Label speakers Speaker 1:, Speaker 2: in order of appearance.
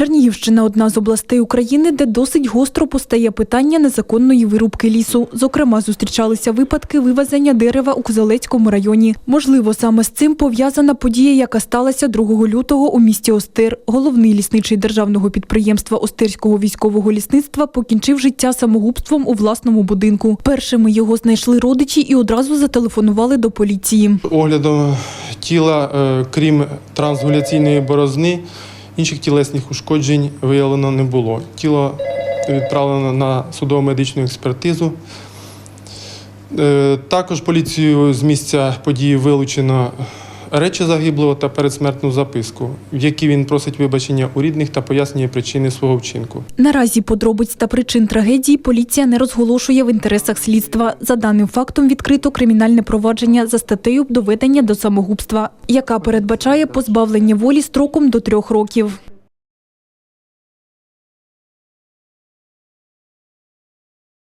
Speaker 1: Чернігівщина одна з областей України, де досить гостро постає питання незаконної вирубки лісу. Зокрема, зустрічалися випадки вивезення дерева у Козелецькому районі. Можливо, саме з цим пов'язана подія, яка сталася 2 лютого у місті Остир. Головний лісничий державного підприємства Остирського військового лісництва покінчив життя самогубством у власному будинку. Першими його знайшли родичі і одразу зателефонували до поліції.
Speaker 2: Оглядом тіла, е, крім трансгуляційної борозни, інших тілесних ушкоджень виявлено не було. Тіло відправлено на судово-медичну експертизу. Е, Також поліцію з місця події вилучено речі загиблого та передсмертну записку, в якій він просить вибачення у рідних та пояснює причини свого вчинку.
Speaker 1: Наразі подробиць та причин трагедії поліція не розголошує в інтересах слідства. За даним фактом відкрито кримінальне провадження за статтею доведення до самогубства, яка передбачає позбавлення волі строком до трьох років.